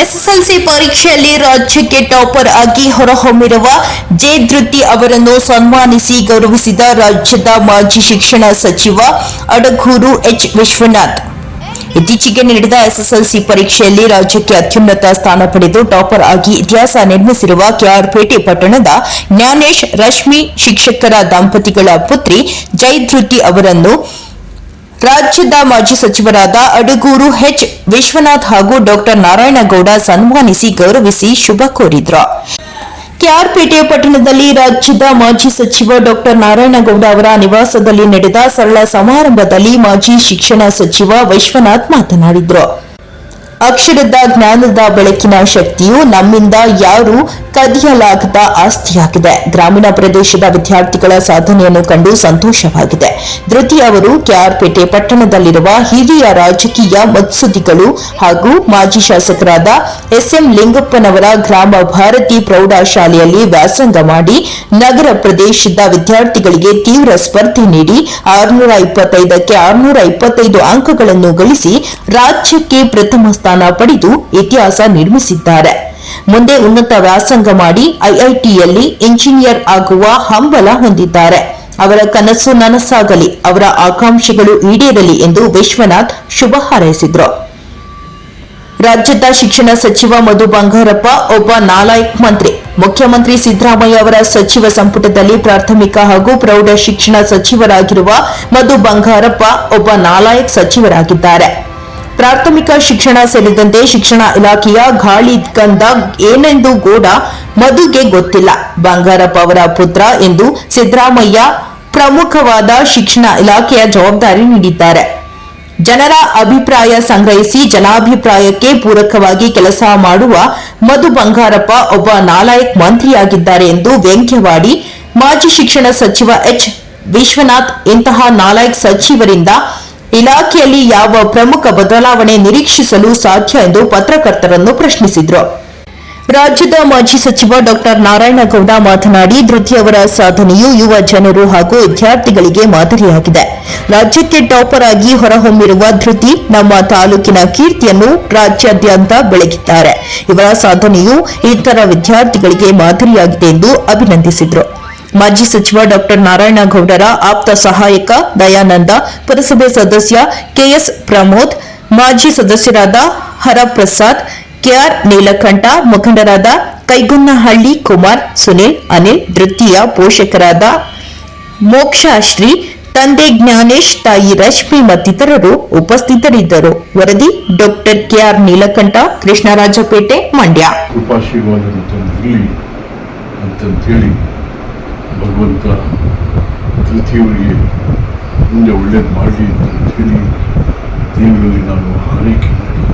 SSLC ಪರೀಕ್ಷೆಯಲ್ಲಿ ರಾಜ್ಯಕ್ಕೆ topper ಆಗಿ ಹೊರಹೊಮ್ಮಿರುವ ಜೆ ಧೃತಿ ಅವರನ್ನು ಸನ್ಮಾನಿಸಿ ಗೌರವಿಸಿದ ರಾಜ್ಯದ ಮಾಜಿ ಶಿಕ್ಷಣ ಸಚಿವ ಅಡಗೂರು ಎಚ್. ವಿಶ್ವನಾಥ್. ಇತ್ತೀಚೆಗೆ ನಡೆದ ಎಸ್ಎಸ್ಎಲ್ಸಿ ಪರೀಕ್ಷೆಯಲ್ಲಿ ರಾಜ್ಯಕ್ಕೆ ಅತ್ಯುನ್ನತ ಸ್ಥಾನ ಪಡೆದು ಟಾಪರ್ ಆಗಿ ಇತಿಹಾಸ ನಿರ್ಮಿಸಿರುವ ಕೆಆರ್ಪೇಟೆ ಪಟ್ಟಣದ ಜ್ಞಾನೇಶ್ ರಶ್ಮಿ ಶಿಕ್ಷಕರ ದಂಪತಿಗಳ ಪುತ್ರಿ ಜೈಧೃತಿ ಅವರನ್ನು ರಾಜ್ಯದ ಮಾಜಿ ಸಚಿವರಾದ ಅಡಗೂರು ಹೆಚ್ ವಿಶ್ವನಾಥ್ ಹಾಗೂ ಡಾಕ್ಟರ್ ನಾರಾಯಣಗೌಡ ಸನ್ಮಾನಿಸಿ ಗೌರವಿಸಿ ಶುಭ ಕೋರಿದ್ರು. ಕೆಆರ್ಪೇಟೆ ಪಟ್ಟಣದಲ್ಲಿ ರಾಜ್ಯದ ಮಾಜಿ ಸಚಿವ ಡಾಕ್ಟರ್ ನಾರಾಯಣಗೌಡ ಅವರ ನಿವಾಸದಲ್ಲಿ ನಡೆದ ಸರಳ ಸಮಾರಂಭದಲ್ಲಿ ಮಾಜಿ ಶಿಕ್ಷಣ ಸಚಿವ ವಿಶ್ವನಾಥ್ ಮಾತನಾಡಿದರು. ಅಕ್ಷರದ ಜ್ಞಾನದ ಬೆಳಕಿನ ಶಕ್ತಿಯು ನಮ್ಮಿಂದ ಯಾರು ಕದಿಯಲಾಗದ ಆಸ್ತಿಯಾಗಿದೆ. ಗ್ರಾಮೀಣ ಪ್ರದೇಶದ ವಿದ್ಯಾರ್ಥಿಗಳ ಸಾಧನೆಯನ್ನು ಕಂಡು ಸಂತೋಷವಾಗಿದೆ. ಧೃತಿ ಅವರು ಕೆಆರ್ಪೇಟೆ ಪಟ್ಟಣದಲ್ಲಿರುವ ಹಿರಿಯ ರಾಜಕೀಯ ಮತ್ಸುದಿಗಳು ಹಾಗೂ ಮಾಜಿ ಶಾಸಕರಾದ ಎಸ್ಎಂ ಲಿಂಗಪ್ಪನವರ ಗ್ರಾಮ ಭಾರತಿ ಪ್ರೌಢಶಾಲೆಯಲ್ಲಿ ವ್ಯಾಸಂಗ ಮಾಡಿ ನಗರ ಪ್ರದೇಶದ ವಿದ್ಯಾರ್ಥಿಗಳಿಗೆ ತೀವ್ರ ಸ್ಪರ್ಧೆ ನೀಡಿ ಆರುನೂರ ಇಪ್ಪತ್ತೈದಕ್ಕೆ ಆರುನೂರ ಇಪ್ಪತ್ತೈದು ಅಂಕಗಳನ್ನು ಗಳಿಸಿ ರಾಜ್ಯಕ್ಕೆ ಪ್ರಥಮ ಸ್ಥಾನ ಪಡೆದು ಇತಿಹಾಸ ನಿರ್ಮಿಸಿದ್ದಾರೆ. ಮುಂದೆ ಉನ್ನತ ವ್ಯಾಸಂಗ ಮಾಡಿ ಐಐಟಿಯಲ್ಲಿ ಇಂಜಿನಿಯರ್ ಆಗುವ ಹಂಬಲ ಹೊಂದಿದ್ದಾರೆ. ಅವರ ಕನಸು ನನಸಾಗಲಿ, ಅವರ ಆಕಾಂಕ್ಷೆಗಳು ಈಡೇರಲಿ ಎಂದು ವಿಶ್ವನಾಥ್ ಶುಭ ಹಾರೈಸಿದರು. ರಾಜ್ಯದ ಶಿಕ್ಷಣ ಸಚಿವ ಮಧು ಬಂಗಾರಪ್ಪ, ಒಬ್ಬ ನಾಲಾಯಕ್ ಮಂತ್ರಿ. ಮುಖ್ಯಮಂತ್ರಿ ಸಿದ್ದರಾಮಯ್ಯ ಅವರ ಸಚಿವ ಸಂಪುಟದಲ್ಲಿ ಪ್ರಾಥಮಿಕ ಹಾಗೂ ಪ್ರೌಢ ಶಿಕ್ಷಣ ಸಚಿವರಾಗಿರುವ ಮಧು ಬಂಗಾರಪ್ಪ, ಒಬ್ಬ ನಾಲಾಯಕ್ ಸಚಿವರಾಗಿದ್ದಾರೆ. ಪ್ರಾಥಮಿಕ ಶಿಕ್ಷಣ ಸೇರಿದಂತೆ ಶಿಕ್ಷಣ ಇಲಾಖೆಯ ಗಾಳಿ ಗಂಧ ಏನೆಂದು ಗೋಡ ಮಧುಗೆ ಗೊತ್ತಿಲ್ಲ. ಬಂಗಾರಪ್ಪ ಅವರ ಪುತ್ರ ಎಂದು ಸಿದ್ದರಾಮಯ್ಯ ಪ್ರಮುಖವಾದ ಶಿಕ್ಷಣ ಇಲಾಖೆಯ ಜವಾಬ್ದಾರಿ ನೀಡಿದ್ದಾರೆ. ಜನರ ಅಭಿಪ್ರಾಯ ಸಂಗ್ರಹಿಸಿ ಜನಾಭಿಪ್ರಾಯಕ್ಕೆ ಪೂರಕವಾಗಿ ಕೆಲಸ ಮಾಡುವ ಮಧು ಬಂಗಾರಪ್ಪ ಒಬ್ಬ ನಾಲಾಯಕ್ ಮಂತ್ರಿಯಾಗಿದ್ದಾರೆ ಎಂದು ವ್ಯಂಗ್ಯವಾಡಿ ಮಾಜಿ ಶಿಕ್ಷಣ ಸಚಿವ ಎಚ್ ವಿಶ್ವನಾಥ್, ಇಂತಹ ನಾಲಾಯಕ್ ಸಚಿವರಿಂದ ಇಲಾಖೆಯಲ್ಲಿ ಯಾವ ಪ್ರಮುಖ ಬದಲಾವಣೆ ನಿರೀಕ್ಷಿಸಲು ಸಾಧ್ಯ ಎಂದು ಪತ್ರಕರ್ತರನ್ನು ಪ್ರಶ್ನಿಸಿದರು. ರಾಜ್ಯದ ಮಾಜಿ ಸಚಿವ ಡಾಕ್ಟರ್ ನಾರಾಯಣಗೌಡ ಮಾತನಾಡಿ, ಧೃತಿ ಅವರ ಸಾಧನೆಯು ಯುವ ಜನರು ಹಾಗೂ ವಿದ್ಯಾರ್ಥಿಗಳಿಗೆ ಮಾದರಿಯಾಗಿದೆ. ರಾಜ್ಯಕ್ಕೆ ಟಾಪರ್ ಆಗಿ ಹೊರಹೊಮ್ಮಿರುವ ಧೃತಿ ನಮ್ಮ ತಾಲೂಕಿನ ಕೀರ್ತಿಯನ್ನು ರಾಜ್ಯಾದ್ಯಂತ ಬೆಳಗಿದ್ದಾರೆ. ಇವರ ಸಾಧನೆಯು ಇತರ ವಿದ್ಯಾರ್ಥಿಗಳಿಗೆ ಮಾದರಿಯಾಗಿದೆ ಎಂದು ಅಭಿನಂದಿಸಿದರು. ಮಾಜಿ ಸಚಿವ ಡಾಕ್ಟರ್ ನಾರಾಯಣಗೌಡರ ಆಪ್ತ ಸಹಾಯಕ ದಯಾನಂದ, ಪುರಸಭೆ ಸದಸ್ಯ ಕೆಎಸ್ ಪ್ರಮೋದ್, ಮಾಜಿ ಸದಸ್ಯರಾದ ಹರಪ್ರಸಾದ್, ಕೆಆರ್ ನೀಲಕಂಠ, ಮುಖಂಡರಾದ ಕೈಗುನ್ನಹಳ್ಳಿ ಕುಮಾರ್, ಸುನಿಲ್, ಅನಿಲ್, ದೃತೀಯ, ಪೋಷಕರಾದ ಮೋಕ್ಷಾಶ್ರೀ, ತಂದೆ ಜ್ಞಾನೇಶ್, ತಾಯಿ ರಶ್ಮಿ ಮತ್ತಿತರರು ಉಪಸ್ಥಿತರಿದ್ದರು. ವರದಿ ಡಾಕ್ಟರ್ ಕೆಆರ್ ನೀಲಕಂಠ, ಕೃಷ್ಣರಾಜಪೇಟೆ, ಮಂಡ್ಯ. ಭಗವಂತ ತೃತೀಯವರಿಗೆ ಮುಂದೆ ಒಳ್ಳೇದು ಮಾಡಲಿ ಅಂತಂತೇಳಿ ದೇವರಲ್ಲಿ ನಾನು ಆರೈಕೆ ಮಾಡಿ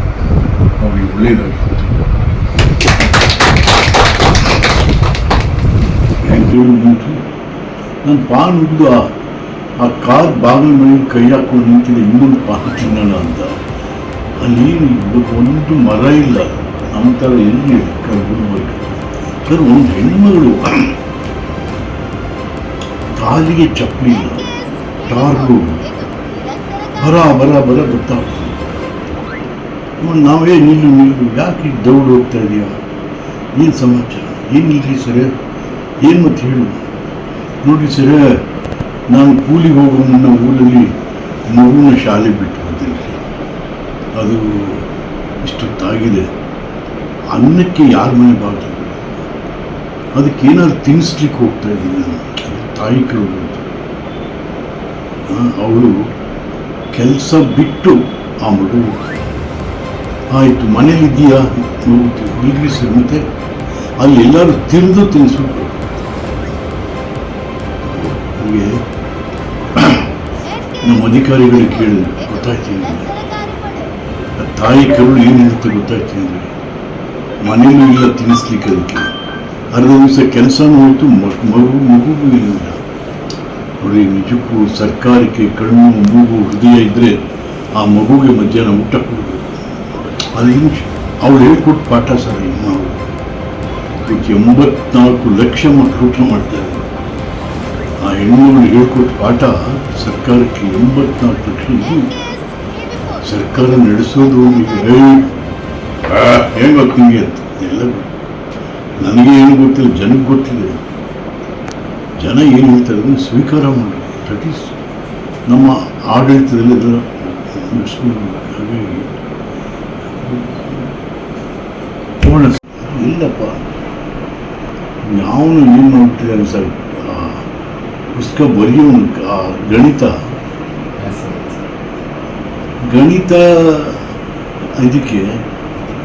ಅವರಿಗೆ ಒಳ್ಳೆಯದಾಗಿತ್ತು ದೇವರು ಬಂತು ನಾನು ಪಾನ್ ಉದ್ದ ಆ ಕಾರ್ ಬಾಗಿಲ ಮೇಲೆ ಕೈ ಹಾಕೊಂಡು ನಿಂತಿದೆ ಇನ್ನೊಂದು ಪಾನ್ ತಿನ್ನೋಣ ಅಂತ ಅಲ್ಲಿ ಒಂದು ಮರ ಇಲ್ಲ ನಮ್ಮ ಥರ ಎಲ್ಲಿ ಗುಲ್ಬರ್ಗ ಸರ್ ಒಂದು ಹೆಣ್ಮಗಳು ಕಾಲಿಗೆ ಚಪ್ಪಲಿ ಇಲ್ಲ ಬರ ಬರ ಬರ ಗೊತ್ತಾಗ್ತದೆ ನಾವೇ ನಿಲ್ಲು ನಿಲ್ಲು, ಯಾಕೆ ದೌಡ್ ಹೋಗ್ತಾ ಇದೆಯಾ? ಏನು ಸಮಾಚಾರ? ಏನಿಲ್ರಿ ಸರ್? ಏನು ಮತ್ತೆ ಹೇಳು? ನೋಡಿ ಸರ್, ನಾನು ಕೂಲಿಗೆ ಹೋಗೋ ಮುನ್ನ ಊರಲ್ಲಿ ಮಗುವಿನ ಶಾಲೆ ಬಿಟ್ಟು ಬಂದಿಲ್ಲ ಅದು ಇಷ್ಟೊತ್ತಾಗಿದೆ. ಅನ್ನಕ್ಕೆ ಯಾರ ಮನೆ ಬಾಗಿಲ್ಲ ಅದಕ್ಕೇನಾದ್ರು ತಿನ್ನಿಸ್ಲಿಕ್ಕೆ ಹೋಗ್ತಾ ಇದ್ದೀನಿ ನಾನು. ತಾಯಿ ಕೇಳಬಹುದು ಅವಳು ಕೆಲಸ ಬಿಟ್ಟು ಆ ಮಗು ಆಯಿತು ಮನೇಲಿದ್ದೀಯಾ ನೋಡ್ತೀವಿ ಸರ್, ಮತ್ತೆ ಅಲ್ಲಿ ಎಲ್ಲರೂ ತಿಂದು ತಿನ್ನಿಸ್ಬಿಟ್ಟು ನಮಗೆ ನಮ್ಮ ಅಧಿಕಾರಿಗಳಿಗೆ ಕೇಳಿ, ಗೊತ್ತಾಯ್ತು ತಾಯಿ ಕರುಳು ಏನಿರುತ್ತೆ ಹೇಳುತ್ತೆ ಗೊತ್ತಾಯ್ತು ಅಂದರೆ ಮನೇಲೂ ಇಲ್ಲ, ತಿನ್ನಿಸ್ಲಿಕ್ಕೆ ಅದಕ್ಕೆ. ಅರ್ಧ ದಿವಸ ಕೆಲಸನೂ ಹೋಯಿತು ಮಗು ಮಗು ಮಗುಗೂ ಇರಲಿಲ್ಲ ನೋಡಿ, ನಿಜಕ್ಕೂ ಸರ್ಕಾರಕ್ಕೆ ಕಣ್ಣು, ಮೂಗು ಹೃದಯ ಇದ್ದರೆ ಆ ಮಗುಗೆ ಮಧ್ಯಾಹ್ನ ಊಟ ಕೊಡಬೇಕು ಹಿಂಗೆ ಅವಳು ಹೇಳ್ಕೊಟ್ಟು ಪಾಠ ಸರ್ ಇವತ್ತು ಎಂಬತ್ನಾಲ್ಕು ಲಕ್ಷ ಮಕ್ಕಳು ಊಟ ಮಾಡ್ತಾರೆ. ಆ ಹೆಣ್ಣುಗಳು ಹೇಳ್ಕೊಟ್ಟು ಪಾಠ ಸರ್ಕಾರಕ್ಕೆ ಎಂಬತ್ನಾಲ್ಕು ಲಕ್ಷ ಇದು. ಸರ್ಕಾರ ನಡೆಸೋದು ಏ ಏನು ಗೊತ್ತು ನಿಮಗೆ ಅಂತ ಎಲ್ಲ. ನನಗೆ ಏನು ಗೊತ್ತಿಲ್ಲ ಜನಕ್ಕೆ ಗೊತ್ತಿದೆ. ಜನ ಏನು ಹೇಳ್ತಾರೆ ಅದನ್ನು ಸ್ವೀಕಾರ ಮಾಡಿ. ದಟ್ ಈಸ್ ನಮ್ಮ ಆಡಳಿತದಲ್ಲಿ ಅದನ್ನು ಮುಗಿಸ್ಕೊಂಡು ಹಾಗಾಗಿ ಇಲ್ಲಪ್ಪ. ಯಾವನು ಏನು ನೋಡ್ತೀವಿ ಸರ್ ಪುಸ್ತಕ ಬರೆಯೋನು ಗಣಿತ. ಗಣಿತ ಇದಕ್ಕೆ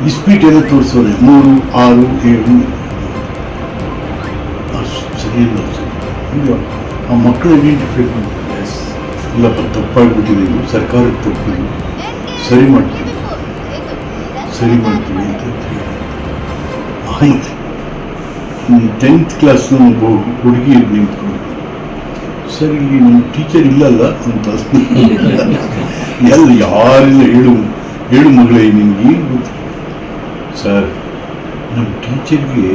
ಇಸ್ಪೀಟ್ ಎಲ್ಲ ತೋರಿಸೋದೆ ಮೂರು ಆರು ಏಳು ಅಷ್ಟು ಇಲ್ಲ ಆ ಮಕ್ಕಳು ಐಡೆಂಟಿಫೈ ಮಾಡ್ತಾರೆ? ಇಲ್ಲಪ್ಪ ತಪ್ಪಾಗಿಬಿಟ್ಟಿದೆ ಇದು ಸರ್ಕಾರಕ್ಕೆ ತಪ್ಪಿದೆ ಸರಿ ಮಾಡ್ತೀವಿ. ಸರಿ ಮಾಡ್ತೀವಿ ಅಂತ ಆಯ್ತು ಟೆಂತ್ ಕ್ಲಾಸ್ನ ಒಬ್ಬ ಹುಡುಗಿ ನಿಂತ್ಕೊಂಡು, ಸರ್, ಇಲ್ಲಿ ನಮ್ಮ ಟೀಚರ್ ಇಲ್ಲಲ್ಲ? ಅಂತ ಎಲ್ಲ ಯಾರಿಲ್ಲ, ಹೇಳು ಹೇಳು ಮಗಳೇ, ನಿಮ್ಗೆ ಏನು ಗೊತ್ತು? ಸರ್ ನಮ್ಮ ಟೀಚರ್ಗೆ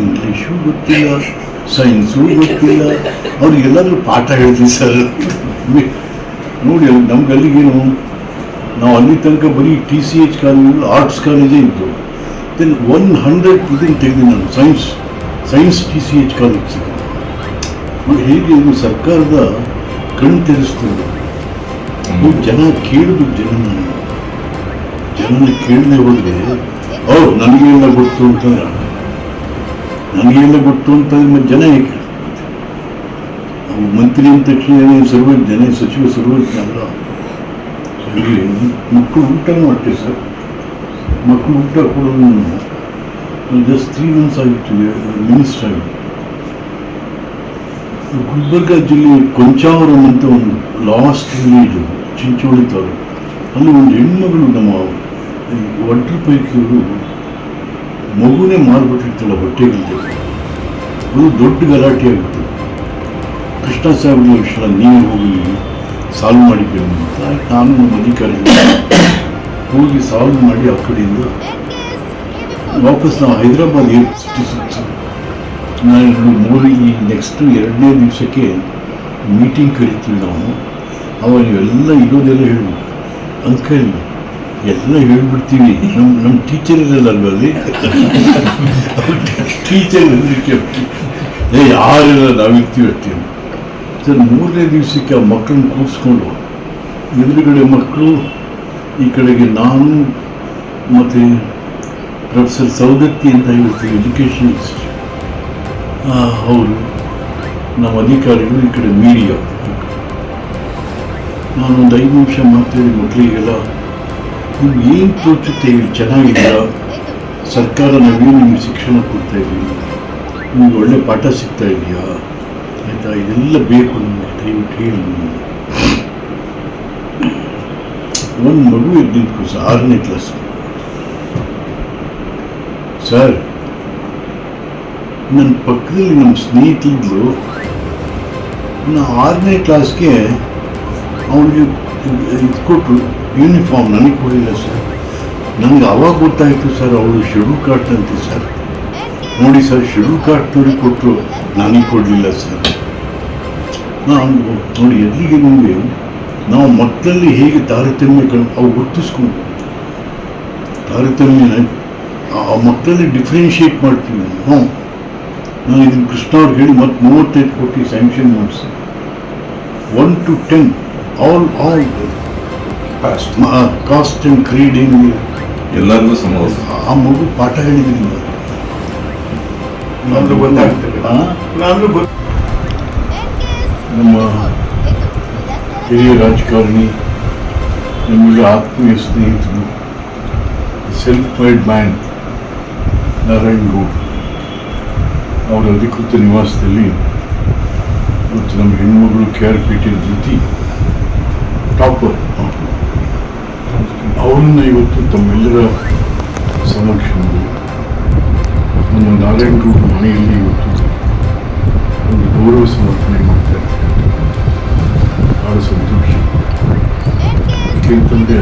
ಇಂಗ್ಲೀಷು ಗೊತ್ತಿಲ್ಲ. ಸೈನ್ಸು, ಗೊತ್ತಿಲ್ಲ. ಅವ್ರಿಗೆಲ್ಲಾದ್ರೂ ಪಾಠ ಹೇಳ್ತೀವಿ ಸರ್. ನೋಡಿ, ನಮ್ಗೆ ಅಲ್ಲಿಗೇನು, ನಾವು ಅಲ್ಲಿ ತನಕ ಬರೀ T C H college arts ಕಾಲೇಜೇ ಇತ್ತು. ದೆನ್ ಒನ್ ಹಂಡ್ರೆಡ್ ಪರ್ಸೆಂಟ್ ತೆಗೆದು ನಾನು science science T C H college. ಹೇಗೆ ಇದು ಸರ್ಕಾರದ ಕಣ್ಣು ತೆರೆಸ್ತದೆ. ಜನ ಕೇಳಿದ್ರು ಜನನ ಜನನ ಕೇಳದೆ ಹೋದರೆ ಓ ನನಗೆಲ್ಲ ಗೊತ್ತು ಅಂತಂದ್ರೆ ನನಗೆಲ್ಲ ಗೊತ್ತು ಅಂತ ಮತ್ತೆ ಜನ ಹೇಗೆ? ಅವು ಮಂತ್ರಿ ಅಂದ ತಕ್ಷಣ ಸರ್ವ ಸರ್ವಜ್ಞ ಸಚಿವ ಸರ್ವಜ್ಞ ಅಲ್ಲ ಮಕ್ಕಳು ಊಟ ಮಾಡ್ತೀವಿ ಸರ್. ಮಕ್ಕಳು ಊಟ ಕೊಡೋದನ್ನು ಜಸ್ಟ್ ತ್ರೀ ಮಂತ್ಸ್ ಆಗಿತ್ತು ಮಿನಿಸ್ಟರ್ ಆಗಿ ಗುಲ್ಬರ್ಗ ಜಿಲ್ಲೆ ಕೊಂಚಾವರಂ ಅಂತ ಒಂದು ಲಾಸ್ಟ್ ವಿಲೇಜ್ ಚಿಂಚೋಳಿ ತಾಲೂಕು. ಅಲ್ಲಿ ಒಂದು ಹೆಣ್ಮಗಳು ನಮ್ಮ ಒಟ್ರ ಪೈಕಿಯವರು ಮಗುನೇ ಮಾರ್ಬಿಟ್ಟಿರ್ತಲ್ಲ ಹೊಟ್ಟೆಗಿಲ್ದೆ ಅದು ದೊಡ್ಡ ಗಲಾಟೆ ಆಗಿತ್ತು ಕೃಷ್ಣ ಸಾಹೇಬ್ ವಿಷಯ ನೀವು ಹೋಗಿ ಸಾಲ್ವ್ ಮಾಡಿದ್ದೇವೆ ಅಂತ ನಾನು ನಮ್ಮ ಅಧಿಕಾರಿಗಳು ಹೋಗಿ ಸಾಲ್ವ್ ಮಾಡಿ ಆ ಕಡೆಯಿಂದ ವಾಪಸ್ ನಾವು ಹೈದರಾಬಾದ್ ನಾನು ಮೂರು, ಈ ನೆಕ್ಸ್ಟ್ ಎರಡನೇ ದಿವಸಕ್ಕೆ ಮೀಟಿಂಗ್ ಕರಿತೀವಿ ನಾವು. ಅವಾಗ ಇವೆಲ್ಲ ಇರೋದೆಲ್ಲ ಹೇಳಬೇಕು ಅಂಕಲ್ ಎಲ್ಲ ಹೇಳ್ಬಿಡ್ತೀವಿ ನಮ್ಮ ನಮ್ಮ ಟೀಚರ್ ಇರಲ್ಲ ಅಲ್ಲಿ? ಟೀಚರ್ ಇರಲಿಕ್ಕೆ ಏ ಯಾರಿಲ್ಲ ನಾವಿರ್ತೀವಿ ಅಷ್ಟೇ. ಸರ್, ಮೂರನೇ ದಿವಸಕ್ಕೆ ಆ ಮಕ್ಕಳನ್ನ ಕೂರಿಸ್ಕೊಂಡು ಎದುರುಗಡೆ ಮಕ್ಕಳು, ಈ ಕಡೆಗೆ ನಾನು ಮತ್ತು ಪ್ರೊಫೆಸರ್ ಸೌದತ್ತಿ ಅಂತ ಹೇಳ್ತೀವಿ ಎಜುಕೇಶನ್ ಅವರು ನಮ್ಮ ಅಧಿಕಾರಿಗಳು ಈ ಕಡೆ ಮೀಡಿಯಾ ನಾನೊಂದು ಐದು ನಿಮಿಷ ಮಾತಾಡಿ ಮಕ್ಕಳಿಗೆಲ್ಲ ನೀವು ಏನು ತೋಚುತ್ತೆ ಹೇಳಿ ಚೆನ್ನಾಗಿಲ್ಲ ಸರ್ಕಾರ ನಾವೇನು ನಿಮಗೆ ಶಿಕ್ಷಣ ಕೊಡ್ತಾ ಇದ್ದೀವಿ ನಿಮ್ಗೆ ಒಳ್ಳೆ ಪಾಠ ಸಿಗ್ತಾ ಇದೆಯಾ? ಆಯಿತಾ? ಇದೆಲ್ಲ ಬೇಕು ನಮಗೆ. ದಯವಿಟ್ಟು ಹೇಳಿ ಒಂದು ಮಗು ಇದ್ದಿದ್ದು ಸರ್ ಆರನೇ ಕ್ಲಾಸ್ ಸರ್ ನನ್ನ ಪಕ್ಕದಲ್ಲಿ ನಮ್ಮ ಸ್ನೇಹಿತರಿದ್ರು ನಾ ಆರನೇ ಕ್ಲಾಸ್ಗೆ ಅವನಿಗೆ ಇದು ಕೊಟ್ಟರು ಯೂನಿಫಾರ್ಮ್ ನನಗೆ ಕೊಡಲಿಲ್ಲ ಸರ್ ನನಗೆ ಅವಾಗ ಗೊತ್ತಾಯಿತು ಸರ್ ಅವಳು ಶೆಡ್ಯೂಲ್ ಕಾರ್ಟ್ ಅಂತೆ ಸರ್ ನೋಡಿ ಸರ್ ಶೆಡ್ಯೂಲ್ ಕಾರ್ಟ್ನವ್ರಿಗೆ ಕೊಟ್ಟರು ನನಗೆ ಕೊಡಲಿಲ್ಲ ಸರ್ ನಾನು ನೋಡಿ ಎಲ್ಲಿಗೆ ನಿಮಗೆ ನಾವು ಮಕ್ಕಳಲ್ಲಿ ಹೇಗೆ ತಾರತಮ್ಯ ಅವು ಗುರ್ತಿಸ್ಕೊಂಡು. ತಾರತಮ್ಯ ಆ- ಆ ಮಕ್ಕಳಲ್ಲಿ ಡಿಫ್ರೆನ್ಷಿಯೇಟ್ ಮಾಡ್ತೀವಿ ಹ್ಞೂ ನಾನು ಇದನ್ನು ಕೃಷ್ಣ ಅವ್ರಿಗೆ ಹೇಳಿ ಮತ್ತೆ ಮೂವತ್ತೈದು ಕೋಟಿ ಸ್ಯಾಂಕ್ಷನ್ ಮಾಡಿಸಿ. One to ten all all caste and creed creeding ಎಲ್ಲರಿಗೂ ಸಮ ಆ ಮಗು ಪಾಠ ಹೇಳಿದ್ರಿ ನಾನು ಗೊತ್ತಾಗ್ತದೆ. ನಾನು ಗೊತ್ತು ನಮ್ಮ ಹಿರಿಯ ರಾಜಕಾರಣಿ ನಮಗೆ ಆತ್ಮೀಯ ಸ್ನೇಹಿತರು self made man Narayan Goud. ಅವರ ಅಧಿಕೃತ ನಿವಾಸದಲ್ಲಿ ಮತ್ತು ನಮ್ಮ ಹೆಣ್ಮಗಳು ಕೆ ಆರ್ ಪೇಟೆಯ ಜೊತೆ ಟಾಪರ್ ಅವರನ್ನ ಇವತ್ತು ತಮ್ಮೆಲ್ಲರ ಸಮಕ್ಷಮದಲ್ಲಿ ನಮ್ಮ ನಾರಾಯಣ ಗುರು ಮನೆಯಲ್ಲಿ ಇವತ್ತು ಒಂದು ಗೌರವ ಸಮರ್ಪಣೆ ಮಾಡ್ತಾ ಇದ್ದಾರೆ. ಬಹಳ ಸಂತೋಷ. ಏಕೆಂತಂದರೆ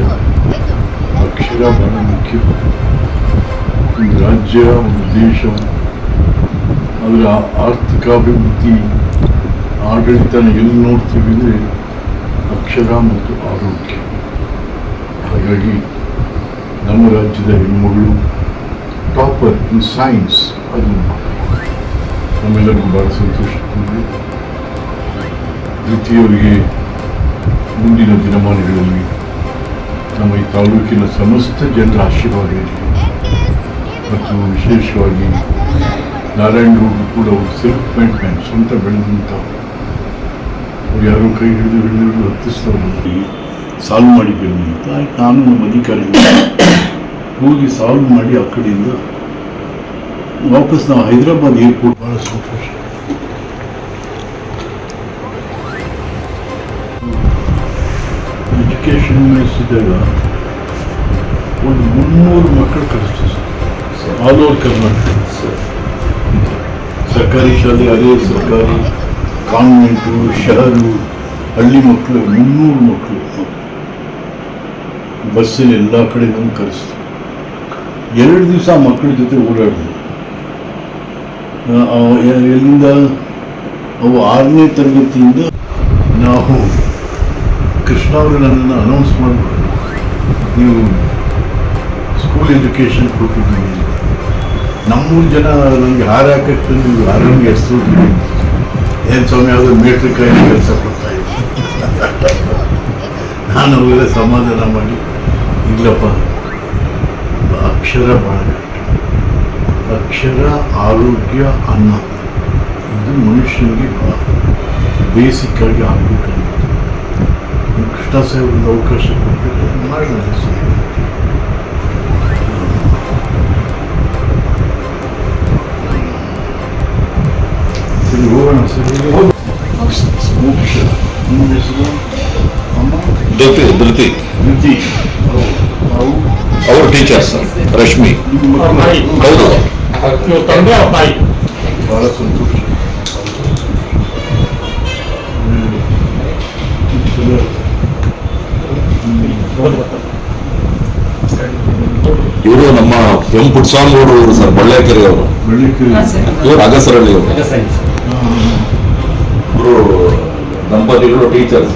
ಅಕ್ಷರ ಬಹಳ ಮುಖ್ಯ ಒಂದು ರಾಜ್ಯ, ಒಂದು ದೇಶ, ಅದರ ಆರ್ಥಿಕಾಭಿವೃದ್ಧಿ ಆಡಳಿತನ ಎಲ್ಲಿ ನೋಡ್ತೀವಿ ಅಂದರೆ ಅಕ್ಷರ ಮತ್ತು ಆರೋಗ್ಯ. ಹಾಗಾಗಿ ನಮ್ಮ ರಾಜ್ಯದ ಹೆಣ್ಮಗಳು ಟಾಪರ್ ಇನ್ ಸೈನ್ಸ್ ಅದು ನಮ್ಮೆಲ್ಲರಿಗೂ ಭಾಳ ಸಂತೋಷ. ದ್ವಿತೀಯವರಿಗೆ ಮುಂದಿನ ದಿನಮಾನಗಳಲ್ಲಿ ನಮ್ಮ ಈ ತಾಲೂಕಿನ ಸಮಸ್ತ ಜನರ ಆಶೀರ್ವಾದ ಮತ್ತು ವಿಶೇಷವಾಗಿ ನಾರಾಯಣ ಗೌಡರು ಕೂಡ ಸೆಲ್ಫ್ ಮ್ಯಾನ್ ಸ್ವಂತ ಬೆಳೆದಂಥ ಅವ್ರು ಯಾರೋ ಕೈ ಹಿಡಿದು ಹಿಡಿದು ಹತ್ತಿಸ್ತಾರೆ ಸಾಲ್ವ್ ಮಾಡಿ ಬನ್ನಿ ಅಂತ ಆಯ್ತು. ನಾನು ನಮ್ಮ ಅಧಿಕಾರಿಗಳು ಹೋಗಿ ಸಾಲ್ವ್ ಮಾಡಿ ಆ ಕಡೆಯಿಂದ ವಾಪಸ್ ನಾವು ಹೈದರಾಬಾದ್ ಏರ್ಪೋರ್ಟ್. ಭಾಳ ಸಂತೋಷ. ಎಜುಕೇಷನ್ ಮಿನಿಸ್ಟಿದ್ದಾಗ ಒಂದು ಮುನ್ನೂರು ಮಕ್ಕಳು ಕಳಿಸ್ತೀವಿ ಸರ್. All over Karnataka. ಸರ್ಕಾರಿ ಶಾಲೆ ಅದೇ ಸರ್ಕಾರಿ. ಕಾನ್ವೆಂಟು ಶಹರು ಹಳ್ಳಿ ಮಕ್ಕಳು ಮುನ್ನೂರು ಮಕ್ಕಳು ಬಸ್ಸಲ್ಲಿ ಎಲ್ಲ ಕಡೆ ಬಂದು ಕರೆಸ್ತು ಎರಡು ದಿವಸ ಮಕ್ಕಳ ಜೊತೆ ಓಡಾಡಿದ್ರು ಎಲ್ಲಿಂದ? ಅವು ಆರನೇ ತರಗತಿಯಿಂದ ನಾವು ಕೃಷ್ಣ ಅವರು ನನ್ನನ್ನು ಅನೌನ್ಸ್ ಮಾಡಿದ್ರು ನೀವು ಸ್ಕೂಲ್ ಎಜುಕೇಷನ್ ಕೊಟ್ಟಿದ್ದೀನಿ. ನಮ್ಮೂರು ಜನ ನನಗೆ ಹಾರ ಹಾಕಕ್ಕೆ ನೀವು ಆರಂಭ ಹೆಸರು ಏನು ಸ್ವಾಮಿ, ಅದು ಮೀಟ್ರ್ ಕೈ ಕೆಲಸ ಕೊಡ್ತಾ ಇದ್ದೆ. ನಾನು ಅವೆಲ್ಲ ಸಮಾಧಾನ ಮಾಡಿ, ಇಲ್ಲಪ್ಪ, ಅಕ್ಷರ ಭಾಳ ಅಕ್ಷರ, ಆರೋಗ್ಯ, ಅನ್ನ. ಇದು ಮನುಷ್ಯನಿಗೆ ಭಾಳ ಬೇಸಿಕ್ ಆಗಿ ಆಗಬೇಕಂತ ಕೃಷ್ಣ ಸಾಹೇಬ್ರಿಗೆ ಅವಕಾಶ ಕೊಟ್ಟರೆ ಮಾಡಿದ ಧೃತಿ ಧೃತಿ. ಅವ್ರ ಟೀಚರ್ಸ್ ರಶ್ಮಿ. ಹೌದು. ತಂದೆ ಅವ್ರ ತಾಯಿ ಬಹಳ ಸಂತೋಷ ಇವರು ನಮ್ಮ ಎಂ ಪುಟ್ಸ್ವಾಮಿ ಅವರು ಸರ್ ಬಳ್ಳೇಕರಿ ಅವರು ಇವರು. ಅಗಸರಳ್ಳಿ ಅವರು ಇವರು ದಂಪತಿಗಳು ಟೀಚರ್ಸ್